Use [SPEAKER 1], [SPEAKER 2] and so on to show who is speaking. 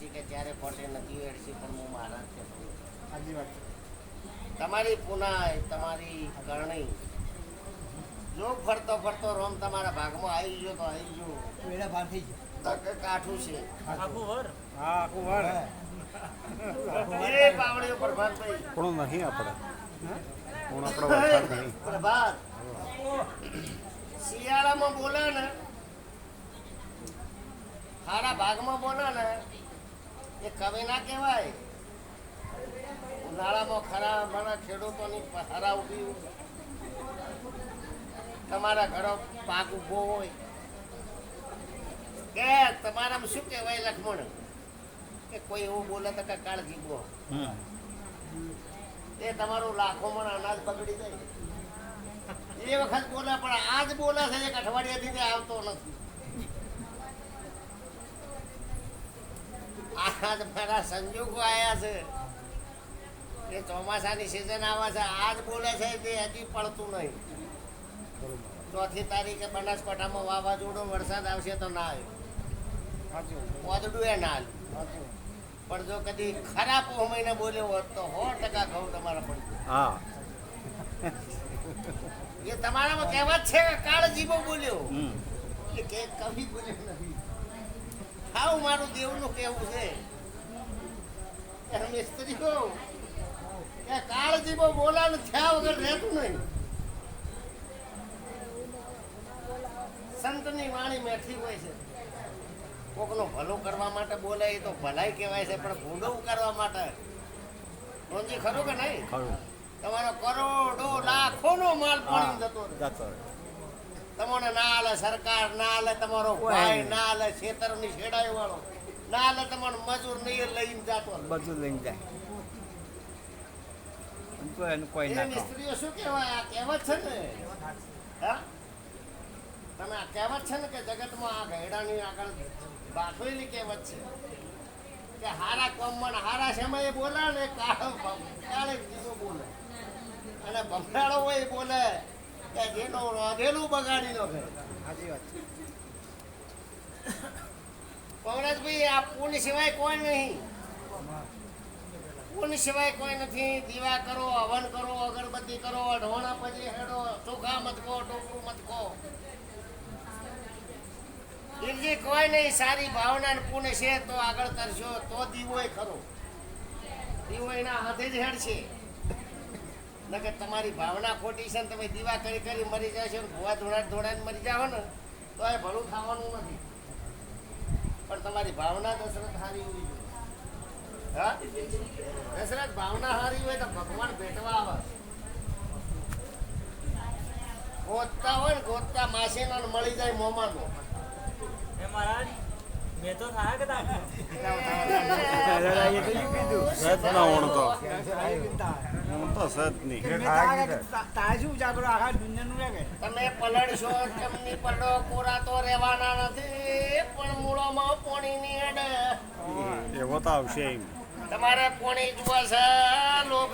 [SPEAKER 1] એડસી કે ત્યારે પટે નથી એડસી પણ હું મારા છે.
[SPEAKER 2] સાચી વાત
[SPEAKER 1] તમારી પુનાય તમારી કરણી જો ફરતો ફરતો રોમ તમારા ભાગમાં આવી ગયો તો આવી ગયો.
[SPEAKER 2] વેળા ભાર થઈ
[SPEAKER 1] ગયો. કાઠું છે.
[SPEAKER 3] આખું વર?
[SPEAKER 2] હા આખું વર.
[SPEAKER 1] એ પાવડીઓ પ્રભાતભાઈ
[SPEAKER 4] પણ નહીં આપણે પણ આપણો વરસાદ નહીં?
[SPEAKER 1] પ્રભાત. શિયાળામાં બોલે ને સારા ભાગમાં બોલે ને એ કવિ ના કહેવાય. ઉનાળામાં ખરા મારા ખેડૂતોની હરા ઊભી તમારા ઘરો પાક ઊભો હોય. કે તમારામાં શું કહેવાય લક્ષ્મણ? કે કોઈ એવું બોલે તો કે કાળજી બો
[SPEAKER 4] હમ.
[SPEAKER 1] એ તમારું લાખો મણ અનાજ બગડી જાય એ વખત બોલે પણ આજ બોલે છે એક અઠવાડિયાથી તે આવતો નથી. આજ મારા સંજોગો આવ્યા છે. એ ચોમાસાની સિઝન આવે છે. આજ બોલે છે તે હજી પડતું નહીં. ચોથી તારીખે બનાસકાંઠામાં વાવાઝોડું વરસાદ આવશે તો ના આવ્યો પોદડું એ ના આવ્યું પણ જો કદી ખરાબ મહિને બોલ્યો હોત તો સો ટકા ઘઉં તમારા પડી
[SPEAKER 4] હા.
[SPEAKER 1] એ તમારામાં કહેવત છે કે કાળ જીવો બોલ્યો કે કવિ બોલ્યો નથી. હાવ મારું દેવનું કહેવું છે. મિસ્ત્રીઓ કે કાળ જીવો બોલાને થયા વગર રહેતું નહીં. સંતની વાણી મેઠી હોય છે. કોકનું ભલું કરવા માટે બોલાય એ તો ભલાઈ કહેવાય છે પણ ભૂંડું કરવા માટે. રોજી ખરું કે નહીં?
[SPEAKER 4] ખરું.
[SPEAKER 1] તમારો કરોડો લાખોનો માલ પાણી જતો
[SPEAKER 4] જતો રહે.
[SPEAKER 1] તમને ના આલે સરકાર ના આલે તમારો ભાઈ ના આલે ખેતરની છેડાઈ વાળો. ના આલે તમારો મજૂર નહીં લઈને જાતો.
[SPEAKER 5] બધું લઈને જાય. તો એનું કોઈ ના
[SPEAKER 1] મિસ્ત્રીઓ શું કહેવાય? આ કહેવત છે ને? હા? તમે આ કહેવત છે ને કે જગતમાં આ ઘેડાની આગળ બાફેલી કહેવત છે. કે હારા કોમમાં હારા સમયે બોલે ને કાળો કાળે બોલે. અને બમરાળો હોય બોલે. કે જેનો રોધેલું બગાડી નો
[SPEAKER 2] સાચી વાત
[SPEAKER 1] પવનજભાઈ આ પુન સિવાય કોઈ નહીં. પુન સિવાય કોઈ નથી. દીવા કરો હવન કરો અગરબત્તી કરો ઢોણા પછી હેડો. ચોખા મત ટોકરું ટોપરું બીજી કોઈ નહીં. સારી ભાવના ને પુણ્ય છે તો આગળ કરશો તો દીવોય ખરો. દીવો એના હાથે જ હેડશે. નકર તમારી ભાવના ખોટી છે ને તમે દીવા કરી કરી મરી જશો ને ભૂવા ધોળા ધોળાને મરી જાઓ ને, તો એ ભલું થવાનું નથી. પણ તમારી ભાવના દશરથ હારી હોવી જોઈએ. હા? દશરથ ભાવના હારી હોય તો ભગવાન ભેટવા આવે. ગોતતા હોય ને ગોતતા માસીનો મળી જાય મોમાનો
[SPEAKER 3] એ મહારાજ મેં તો થાય કે
[SPEAKER 2] જાગરો આખા દુનિયાનું રહે
[SPEAKER 1] તમે પલળશો તેમની પલડો કોરા તો રહેવાના નથી પણ મૂળોમાં પોણીની અડે
[SPEAKER 4] એવો તો આવશે એમ.
[SPEAKER 1] તમારે પોણી જુએ છે લોભ